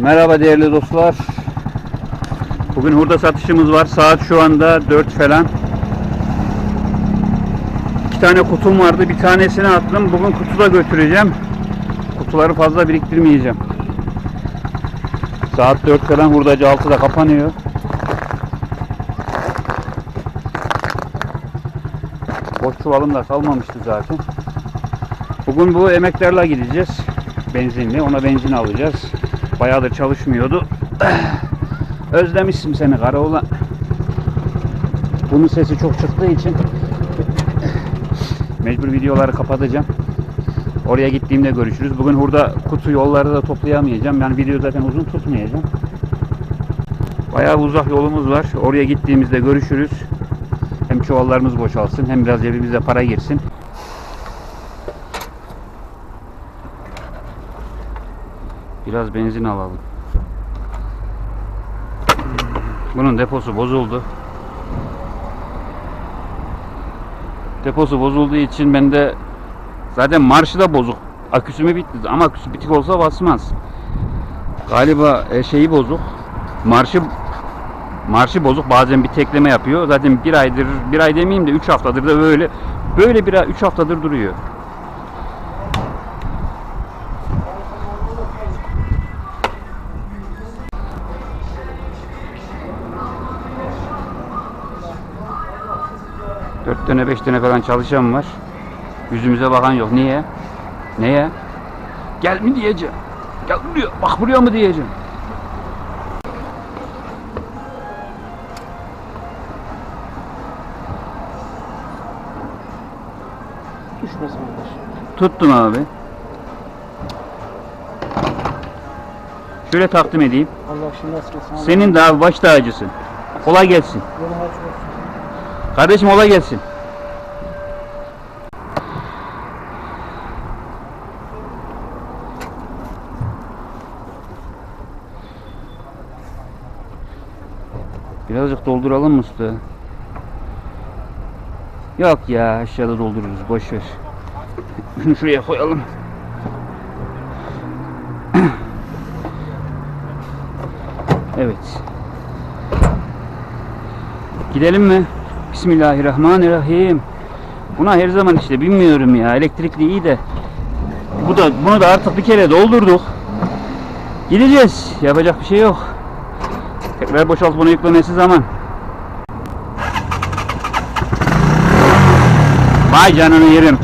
Merhaba değerli dostlar. Bugün hurda satışımız var. Saat şu anda 4 falan. İki tane kutum vardı. Bir tanesini attım. Bugün kutuda götüreceğim. Kutuları fazla biriktirmeyeceğim. Saat 4 falan hurdacı 6'da kapanıyor. Boş çuvalım da kalmamıştı zaten. Bugün bu emeklerle gideceğiz. Benzinli. Ona benzin alacağız. Bayağıdır çalışmıyordu. Özlemişsim seni Karaoğlan. Bunun sesi çok çıktığı için mecbur videoları kapatacağım. Oraya gittiğimde görüşürüz. Bugün hurda kutu yolları da toplayamayacağım. Yani video zaten uzun tutmayacağım. Bayağı uzak yolumuz var. Oraya gittiğimizde görüşürüz. Hem çuvallarımız boşalsın hem biraz cebimize para girsin. Biraz benzin alalım. Bunun deposu bozuldu. Deposu bozulduğu için ben de zaten marşı da bozuk. Aküsü mü bitti ama aküsü bitik olsa basmaz. Galiba e, şeyi bozuk. Marşı marşı bozuk. Bazen bir tekleme yapıyor. Zaten bir aydır, bir ay demeyeyim de 3 haftadır da böyle böyle bir 3 haftadır duruyor. Dört tane beş tane falan çalışan var. Yüzümüze bakan yok. Niye? Neye? Gel mi diyeceğim. Gel buraya. Bak buraya mı diyeceğim. Düşmesin. Tuttum abi. Şöyle takdim edeyim. Allah şimdi nasip etsin. Senin de abi baş tacısın. Kolay gelsin. Kardeşim kolay gelsin. Birazcık dolduralım mı usta? Yok ya aşağıda doldururuz boş ver. Şunu şuraya koyalım. Evet. Gidelim mi? Bismillahirrahmanirrahim. Buna her zaman işte bilmiyorum ya. Elektrikli iyi de. Bu da bunu da artık bir kere doldurduk. Gideceğiz. Yapacak bir şey yok. Tekrar boşalt bunu yüklemesi zaman. Vay canını yerim.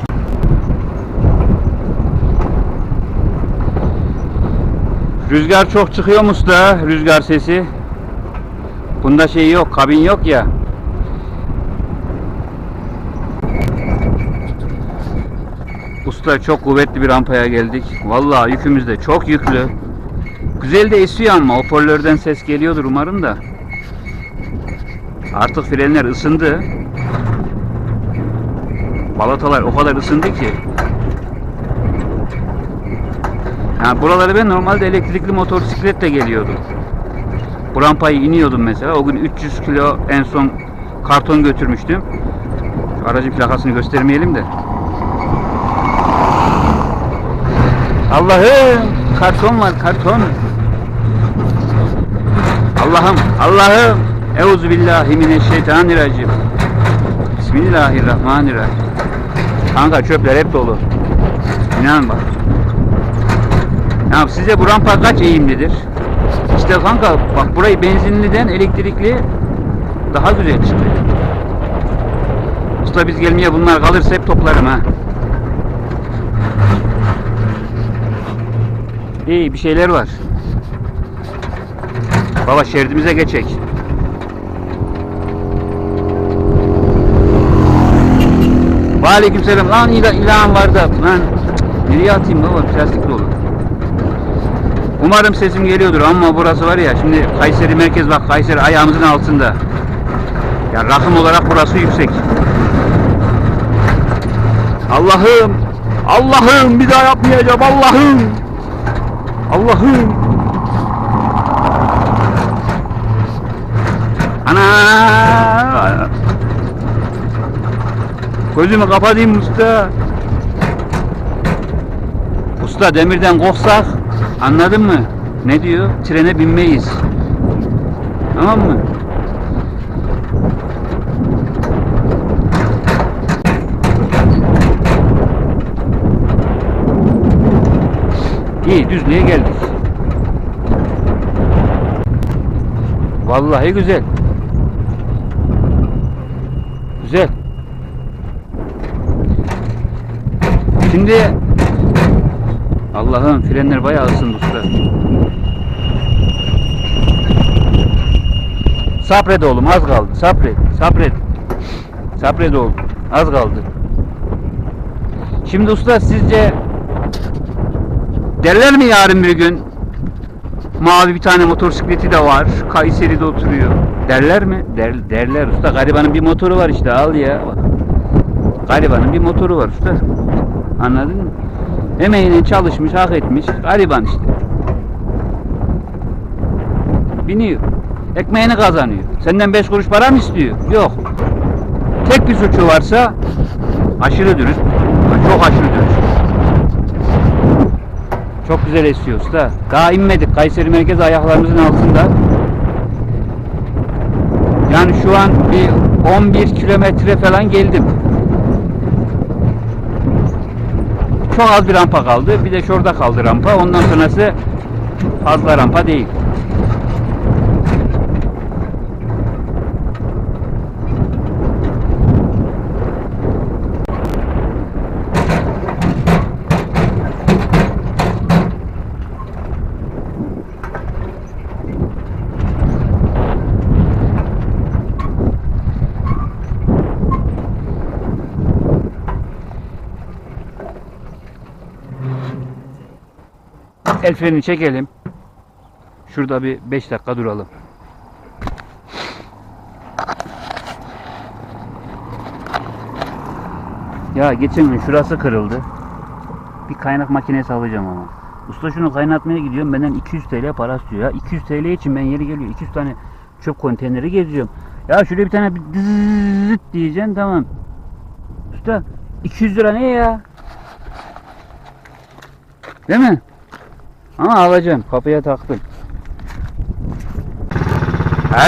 Rüzgar çok çıkıyor mu usta? Rüzgar sesi. Bunda şey yok, kabin yok ya. Usta çok kuvvetli bir rampaya geldik. Vallahi yükümüz de çok yüklü. Güzel de esiyor ama hoparlörden ses geliyordur umarım da. Artık frenler ısındı. Balatalar o kadar ısındı ki. Yani buraları ben normalde elektrikli motosikletle geliyordum. Bu rampayı iniyordum mesela. O gün 300 kilo en son karton götürmüştüm. Şu aracın plakasını göstermeyelim de. Allah'ım karton var karton. Allah'ım Allah'ım Euzu billahi mineşşeytanirracim. Bismillahirrahmanirrahim. Kanka çöpler hep dolu. İnan bak. Ya size bu rampa kaç eğimlidir? İşte kanka bak burayı benzinliden elektrikli daha güzel çıktı. Usta biz gelmeye bunlar kalırsa hep toplarım ha. İyi bir şeyler var. Baba şeridimize geçek. Aleykümselam. Lan ilan, ilan var da. Lan nereye atayım baba? Plastik dolu. Umarım sesim geliyordur ama burası var ya şimdi Kayseri merkez bak Kayseri ayağımızın altında. Ya rakım olarak burası yüksek. Allah'ım Allah'ım bir daha yapmayacağım Allah'ım Allah'ım Gözümü kapatayım usta Usta demirden korksak anladın mı? Ne diyor? Trene binmeyiz. Tamam mı? İyi düzlüğe geldik. Vallahi güzel. Güzel. Şimdi Allah'ım frenler bayağı ısındı usta. Sabret oğlum az kaldı. Sabret. Sabret. Sabret oğlum. Az kaldı. Şimdi usta sizce derler mi yarın bir gün mavi bir tane motosikleti de var. Kayseri'de oturuyor. Derler mi? Der, derler usta. Garibanın bir motoru var işte al ya. Garibanın bir motoru var usta. Anladın mı? Emeğine çalışmış, hak etmiş. Gariban işte. Biniyor. Ekmeğini kazanıyor. Senden beş kuruş para mı istiyor? Yok. Tek bir suçu varsa aşırı dürüst. Çok aşırı dürüst. Çok güzel esiyor usta. Daha inmedik. Kayseri merkezi ayaklarımızın altında. Yani şu an bir 11 kilometre falan geldim. Çok az bir rampa kaldı. Bir de şurada kaldı rampa. Ondan sonrası fazla rampa değil. El frenini çekelim. Şurada bir 5 dakika duralım. Ya geçen gün şurası kırıldı. Bir kaynak makinesi alacağım ama. Usta şunu kaynatmaya gidiyorum. Benden 200 TL para istiyor ya. 200 TL için ben yeri geliyor. 200 tane çöp konteyneri geziyorum. Ya şuraya bir tane bir tamam. Usta 200 lira ne ya? Değil mi? Ama alacağım. Kapıya taktım.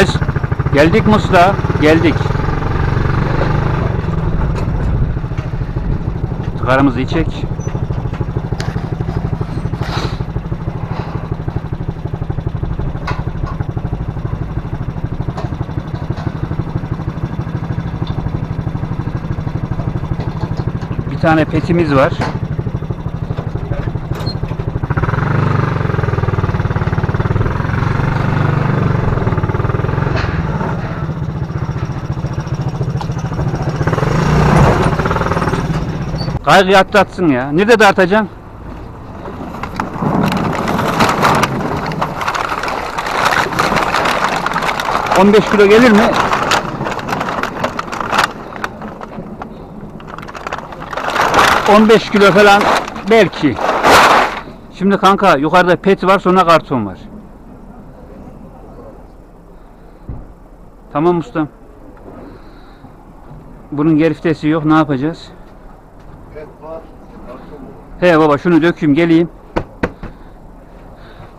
Ez. Geldik Musta. Geldik. Sigaramızı içek. Bir tane petimiz var. Kaygıyı atlatsın ya. Nerede dağıtacaksın? ...15 kilo gelir mi? ...15 kilo falan... ...belki. Şimdi kanka yukarıda pet var sonra karton var. Tamam ustam. Bunun geriftesi yok ne yapacağız? He baba şunu dökeyim geleyim.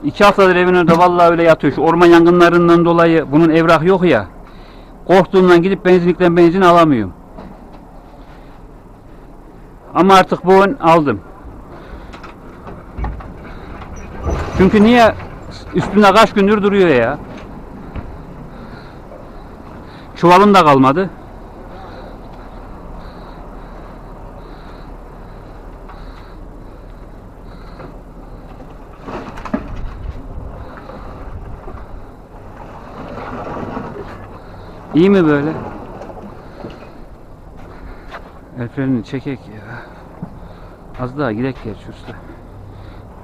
İki haftadır evin önünde vallahi öyle yatıyor. Şu orman yangınlarından dolayı bunun evrak yok ya. Korktuğumdan gidip benzinlikten benzin alamıyorum. Ama artık bu aldım. Çünkü niye üstünde kaç gündür duruyor ya. Çuvalım da kalmadı. İyi mi böyle? El çekek ya. Az daha gidek gerçi usta.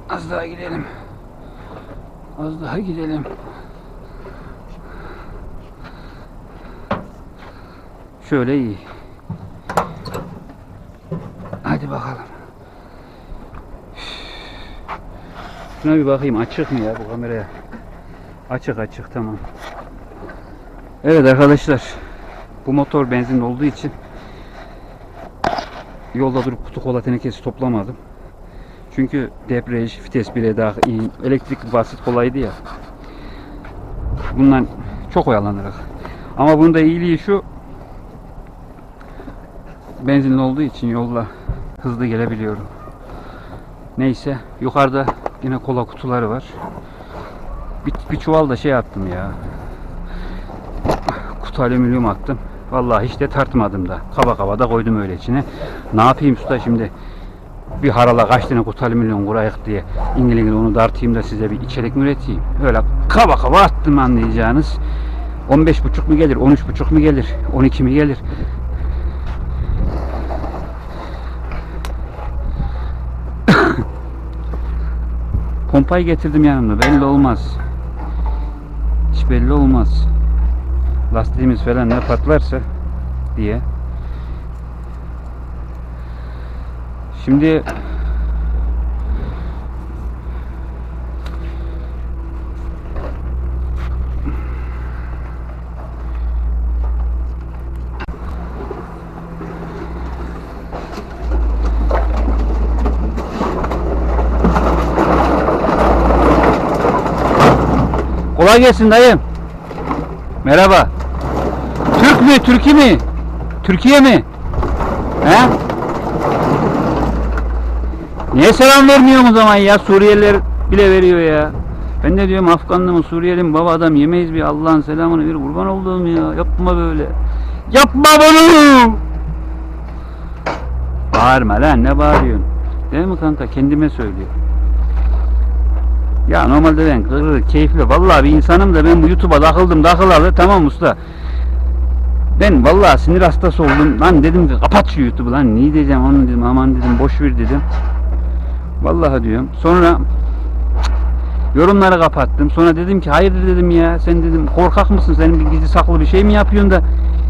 Az daha gidelim. Az daha gidelim. Şöyle iyi. Hadi bakalım. Şuna bir bakayım açık mı ya bu kameraya? Açık açık tamam. Evet arkadaşlar. Bu motor benzin olduğu için yolda durup kutu kola tenekesi toplamadım. Çünkü debriyaj, vites bile daha iyi. Elektrik basit kolaydı ya. Bundan çok oyalanırız. Ama bunda iyiliği şu. Benzinli olduğu için yolda hızlı gelebiliyorum. Neyse yukarıda yine kola kutuları var. Bir, bir çuval da şey attım ya. Kutu alüminyum attım. Vallahi hiç de tartmadım da. Kaba kaba da koydum öyle içine. Ne yapayım usta şimdi? Bir harala kaç tane kutu alüminyum kurayık diye İngiliz onu dartayım da size bir içerik mi üreteyim? Öyle kaba kaba attım anlayacağınız. 15.5 mu gelir? 13.5 mu gelir? 12 mi gelir? Pompayı getirdim yanımda. Belli olmaz. Hiç belli olmaz. Lastiğimiz falan ne patlarsa diye. Şimdi kolay gelsin dayım. Merhaba. Mü? Türkiye mi? Türkiye mi? He? Niye selam vermiyorsun o zaman ya? Suriyeliler bile veriyor ya. Ben de diyorum Afganlı mı Suriyeli mi baba adam yemeyiz bir Allah'ın selamını ver kurban olduğum ya. Yapma böyle. Yapma bunu. Bağırma lan ne bağırıyorsun? Değil mi kanka? Kendime söylüyor. Ya normalde ben kırır, keyifli. Vallahi bir insanım da ben bu YouTube'a takıldım takılalı tamam usta. Ben vallahi sinir hastası oldum. Lan dedim ki kapat şu YouTube'u lan. Niye diyeceğim onu dedim aman dedim boş ver dedim. Vallahi diyorum. Sonra yorumları kapattım. Sonra dedim ki hayırdır dedim ya. Sen dedim korkak mısın? Senin bir gizli saklı bir şey mi yapıyorsun da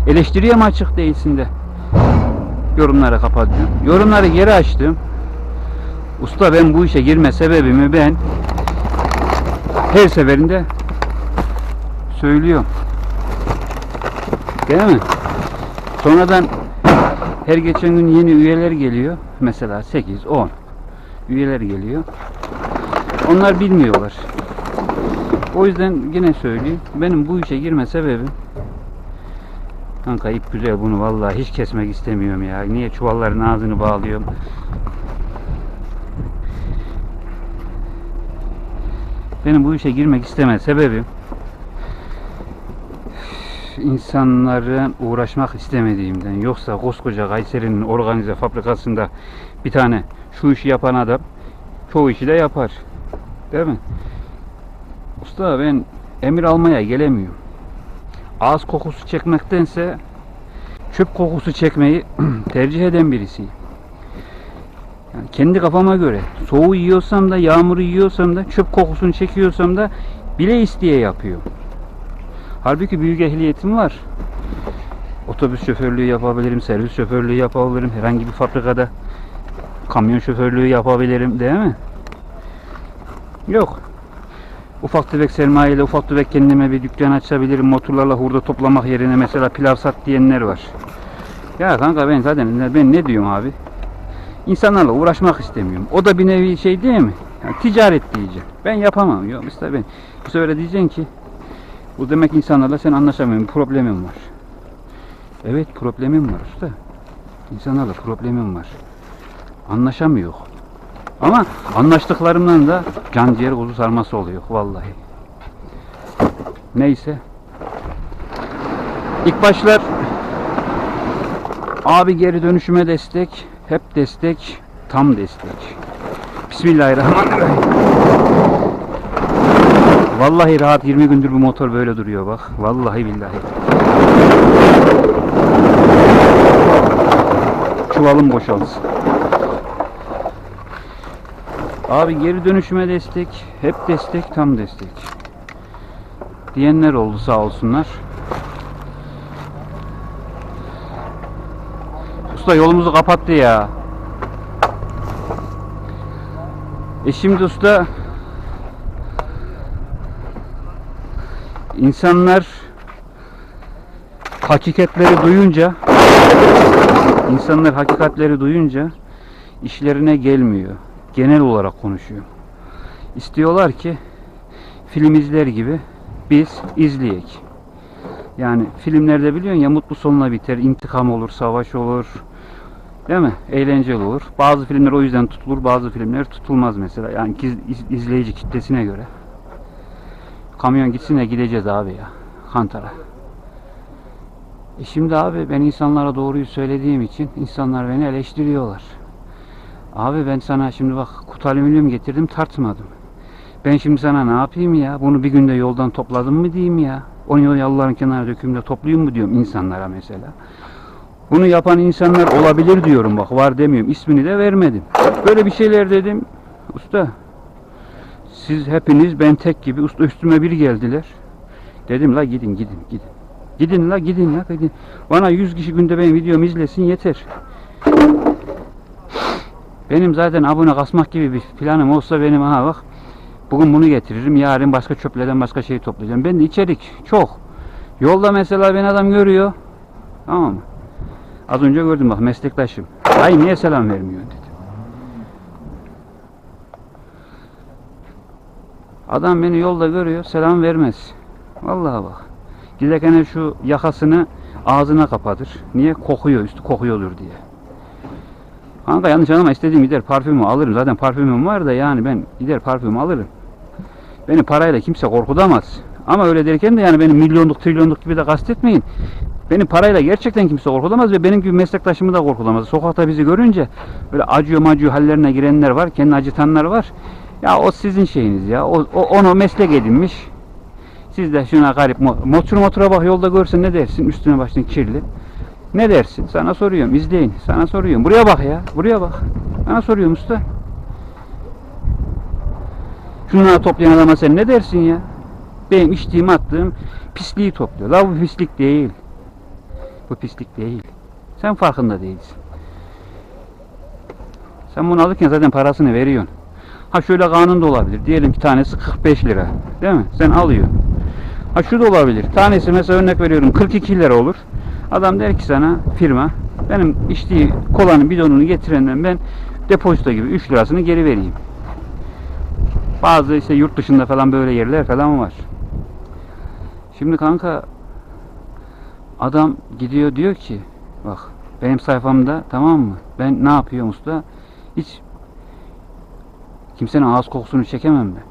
eleştiriye mi açık değilsin de. Yorumları kapattım. Yorumları geri açtım. Usta ben bu işe girme sebebimi ben her seferinde söylüyorum. Değil mi? Sonradan her geçen gün yeni üyeler geliyor. Mesela 8, 10 üyeler geliyor. Onlar bilmiyorlar. O yüzden yine söyleyeyim. Benim bu işe girme sebebim Kanka ip güzel bunu vallahi hiç kesmek istemiyorum ya. Niye çuvalların ağzını bağlıyorum? Benim bu işe girmek isteme sebebim insanların uğraşmak istemediğimden. Yoksa koskoca Kayseri'nin organize fabrikasında bir tane şu işi yapan adam çoğu işi de yapar. Değil mi? Usta ben emir almaya gelemiyorum. Ağız kokusu çekmektense çöp kokusu çekmeyi tercih eden birisiyim. Yani kendi kafama göre soğuğu yiyorsam da yağmuru yiyorsam da çöp kokusunu çekiyorsam da bile isteye yapıyorum. Halbuki büyük ehliyetim var. Otobüs şoförlüğü yapabilirim, servis şoförlüğü yapabilirim, herhangi bir fabrikada kamyon şoförlüğü yapabilirim değil mi? Yok. Ufak tefek sermayeyle ufak tefek kendime bir dükkan açabilirim. Motorlarla hurda toplamak yerine mesela pilav sat diyenler var. Ya kanka ben zaten ben ne diyorum abi? İnsanlarla uğraşmak istemiyorum. O da bir nevi şey değil mi? Yani ticaret diyeceğim. Ben yapamam. Yok işte ben. Bu sefer diyeceksin ki bu demek insanlarla sen anlaşamıyorsun. Problemim var. Evet problemim var usta. İnsanlarla problemim var. Anlaşamıyor. Ama anlaştıklarımdan da can ciğer kuzu sarması oluyor vallahi. Neyse. İlk başlar abi geri dönüşüme destek, hep destek, tam destek. Bismillahirrahmanirrahim. Vallahi rahat 20 gündür bu motor böyle duruyor bak. Vallahi billahi. Çuvalım boşalsın. Abi geri dönüşüme destek, hep destek, tam destek. Diyenler oldu sağ olsunlar. Usta yolumuzu kapattı ya. E şimdi usta insanlar hakikatleri duyunca insanlar hakikatleri duyunca işlerine gelmiyor. genel olarak konuşuyorum. İstiyorlar ki film izler gibi biz izleyek. Yani filmlerde biliyorsun ya mutlu sonla biter, intikam olur, savaş olur. Değil mi? Eğlenceli olur. Bazı filmler o yüzden tutulur, bazı filmler tutulmaz mesela. Yani izleyici kitlesine göre. Kamyon gitsin de gideceğiz abi ya. Kantara. E şimdi abi ben insanlara doğruyu söylediğim için insanlar beni eleştiriyorlar. Abi ben sana şimdi bak kutu alüminyum getirdim tartmadım. Ben şimdi sana ne yapayım ya? Bunu bir günde yoldan topladım mı diyeyim ya? Onu yol- yolların kenarına dökümde toplayayım mı diyorum insanlara mesela. Bunu yapan insanlar olabilir diyorum bak var demiyorum. İsmini de vermedim. Böyle bir şeyler dedim. Usta siz hepiniz ben tek gibi üstüme bir geldiler. Dedim la gidin gidin gidin. Gidin la gidin la gidin. Bana 100 kişi günde benim videomu izlesin yeter. Benim zaten abone kasmak gibi bir planım olsa benim aha bak bugün bunu getiririm yarın başka çöplerden başka şey toplayacağım. Ben de içerik çok. Yolda mesela ben adam görüyor. Tamam mı? Az önce gördüm bak meslektaşım. Ay niye selam vermiyor dedi. Adam beni yolda görüyor selam vermez. Vallahi bak. Giderken şu yakasını ağzına kapatır. Niye? Kokuyor üstü kokuyordur diye. Kanka yanlış anlama istediğim gider parfümü alırım. Zaten parfümüm var da yani ben gider parfümü alırım. Beni parayla kimse korkutamaz. Ama öyle derken de yani benim milyonluk trilyonluk gibi de kastetmeyin. Beni parayla gerçekten kimse korkutamaz ve benim gibi meslektaşımı da korkutamaz. Sokakta bizi görünce böyle acıyor macıyor hallerine girenler var. Kendini acıtanlar var. Ya o sizin şeyiniz ya. O, o onu meslek edinmiş. Siz de şuna garip mo- motor motora bak yolda görsen ne dersin? Üstüne başına kirli. Ne dersin? Sana soruyorum. izleyin. Sana soruyorum. Buraya bak ya. Buraya bak. Sana soruyorum usta. Şunları toplayan adama sen ne dersin ya? Benim içtiğim attığım pisliği topluyor. La bu pislik değil. Bu pislik değil. Sen farkında değilsin. Sen bunu alırken zaten parasını veriyorsun. Ha şöyle kanun da olabilir. Diyelim ki tanesi 45 lira. Değil mi? Sen alıyorsun. Ha şu da olabilir. Tanesi mesela örnek veriyorum 42 lira olur. Adam der ki sana firma benim içtiği kolanın bidonunu getirenden ben depozito gibi 3 lirasını geri vereyim. Bazı işte yurt dışında falan böyle yerler falan var. Şimdi kanka adam gidiyor diyor ki bak benim sayfamda tamam mı? Ben ne yapıyorum usta? Hiç kimsenin ağız kokusunu çekemem ben.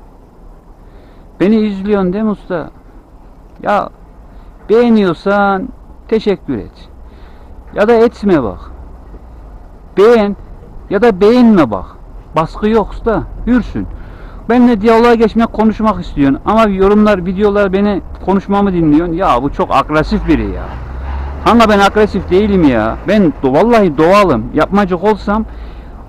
Beni izliyorsun değil mi usta? Ya beğeniyorsan teşekkür et. Ya da etme bak. Beğen ya da beğenme bak. Baskı yok usta. Hürsün. Benimle diyaloğa geçmek, konuşmak istiyorsun. Ama yorumlar, videolar beni konuşmamı dinliyorsun. Ya bu çok agresif biri ya. Kanka ben agresif değilim ya. Ben vallahi doğalım. Yapmacık olsam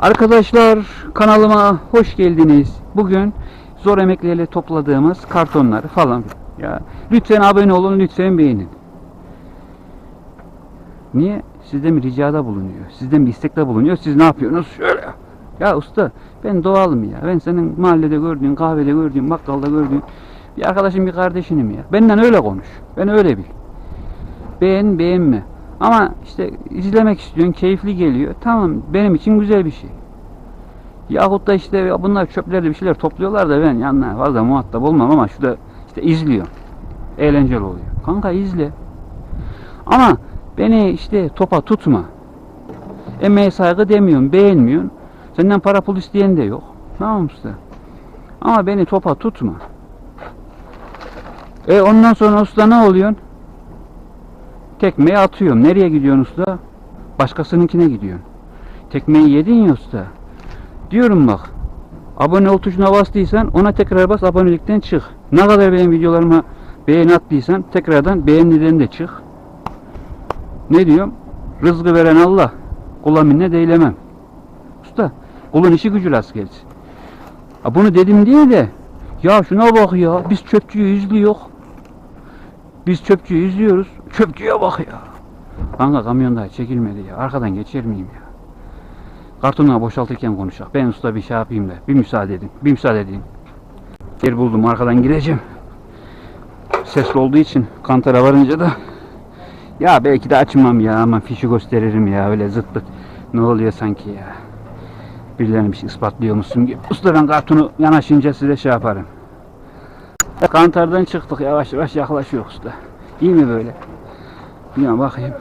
arkadaşlar kanalıma hoş geldiniz. Bugün zor emeklerle topladığımız kartonları falan. Ya lütfen abone olun, lütfen beğenin. Niye? Sizden bir ricada bulunuyor. Sizden bir istekte bulunuyor. Siz ne yapıyorsunuz? Şöyle. Ya usta ben doğalım ya. Ben senin mahallede gördüğün, kahvede gördüğün, bakkalda gördüğün bir arkadaşım, bir kardeşinim ya. Benden öyle konuş. Ben öyle bil. Beğen, beğenme. Ama işte izlemek istiyorsun, keyifli geliyor. Tamam, benim için güzel bir şey. Yahut da işte bunlar çöplerde bir şeyler topluyorlar da ben yanına fazla muhatap olmam ama şurada işte izliyorum. Eğlenceli oluyor. Kanka izle. Ama beni işte topa tutma. Emeğe saygı demiyorsun, beğenmiyorsun. Senden para pul isteyen de yok. Tamam mı usta? Ama beni topa tutma. E ondan sonra usta ne oluyorsun? Tekmeyi atıyorum. Nereye gidiyorsun usta? Başkasınınkine gidiyorsun. Tekmeyi yedin ya usta. Diyorum bak. Abone ol tuşuna bastıysan ona tekrar bas abonelikten çık. Ne kadar benim videolarıma beğeni attıysan tekrardan beğeniden de çık. Ne diyorum? Rızkı veren Allah. Kula minnet eylemem. Usta kulun işi gücü rast gelsin. Ha bunu dedim diye de ya şuna bak ya biz çöpçüyü izliyor. Biz çöpçüyü izliyoruz. Çöpçüye bak ya. Kanka kamyon daha çekilmedi ya. Arkadan geçer miyim ya? Kartonları boşaltırken konuşacak. Ben usta bir şey yapayım da. Bir müsaade edin. Bir müsaade edin. Yer buldum arkadan gireceğim. Sesli olduğu için kantara varınca da ya belki de açmam ya ama fişi gösteririm ya öyle zıt pıt. Ne oluyor sanki ya. Birilerine bir şey ispatlıyormuşsun gibi. Usta ben kartonu yanaşınca size şey yaparım. Kantardan çıktık yavaş yavaş yaklaşıyor usta. İyi mi böyle? Bir bakayım.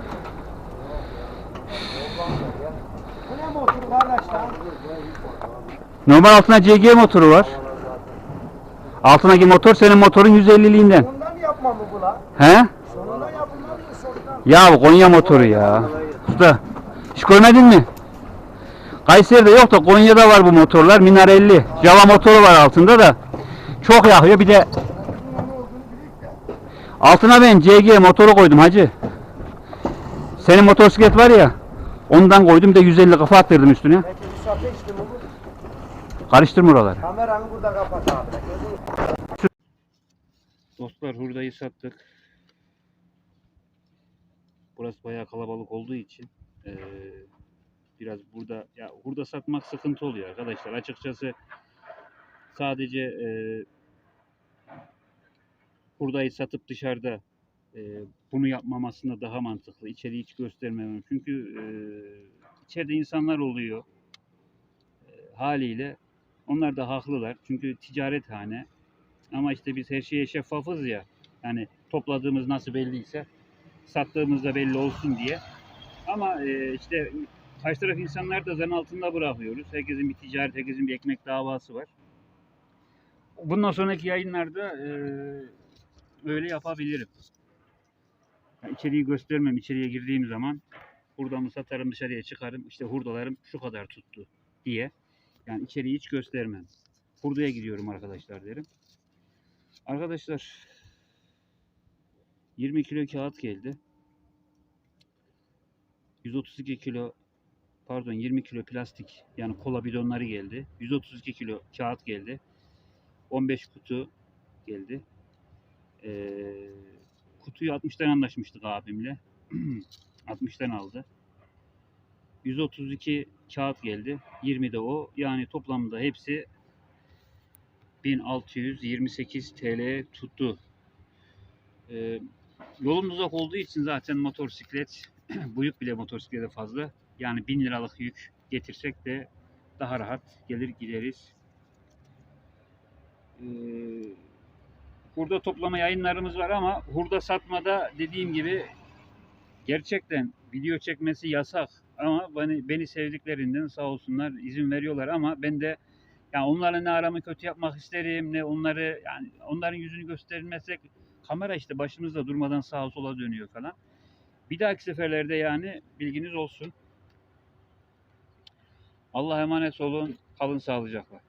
Normal altına CG motoru var. Altındaki motor senin motorun 150'liğinden. Sonundan yapma mı bu lan? He? Sonundan yapılmadı sonundan? Ya bu Konya motoru ya. Usta hiç görmedin mi? Kayseri'de yok da Konya'da var bu motorlar. Minarelli. Java motoru var altında da. Çok yakıyor. Bir de altına ben CG motoru koydum hacı. Senin motosiklet var ya. Ondan koydum de 150 kafa attırdım üstüne. Mi bu? Karıştırma oraları. Kameranı burada kapat abi. Dostlar hurdayı sattık. Burası bayağı kalabalık olduğu için eee, biraz burada ya hurda satmak sıkıntı oluyor arkadaşlar. Açıkçası sadece eee hurdayı satıp dışarıda eee, bunu yapmam aslında daha mantıklı. İçeriği hiç göstermemem. Çünkü eee, içeride insanlar oluyor. Eee, haliyle onlar da haklılar. Çünkü ticarethane. Ama işte biz her şeye şeffafız ya. Yani topladığımız nasıl belliyse sattığımız da belli olsun diye. Ama e, işte karşı taraf insanlar da zan altında bırakıyoruz. Herkesin bir ticaret, herkesin bir ekmek davası var. Bundan sonraki yayınlarda e, öyle yapabilirim. Yani içeriği göstermem. İçeriye girdiğim zaman hurdamı satarım dışarıya çıkarım. İşte hurdalarım şu kadar tuttu diye. Yani içeriği hiç göstermem. Hurdaya gidiyorum arkadaşlar derim. Arkadaşlar 20 kilo kağıt geldi. 132 kilo pardon 20 kilo plastik yani kola bidonları geldi. 132 kilo kağıt geldi. 15 kutu geldi. Ee, kutuyu 60'tan anlaşmıştık abimle. 60'tan aldı. 132 kağıt geldi. 20 de o. Yani toplamda hepsi 1628 TL tuttu. Ee, yolum uzak olduğu için zaten motosiklet, bu yük bile motosiklete fazla. Yani 1000 liralık yük getirsek de daha rahat gelir gideriz. Ee, hurda toplama yayınlarımız var ama hurda satmada dediğim gibi gerçekten video çekmesi yasak. Ama beni, beni sevdiklerinden sağ olsunlar izin veriyorlar ama ben de yani onlarla ne aramı kötü yapmak isterim ne onları yani onların yüzünü gösterilmezsek kamera işte başımızda durmadan sağa sola dönüyor falan. Bir dahaki seferlerde yani bilginiz olsun. Allah'a emanet olun. Kalın sağlıcakla.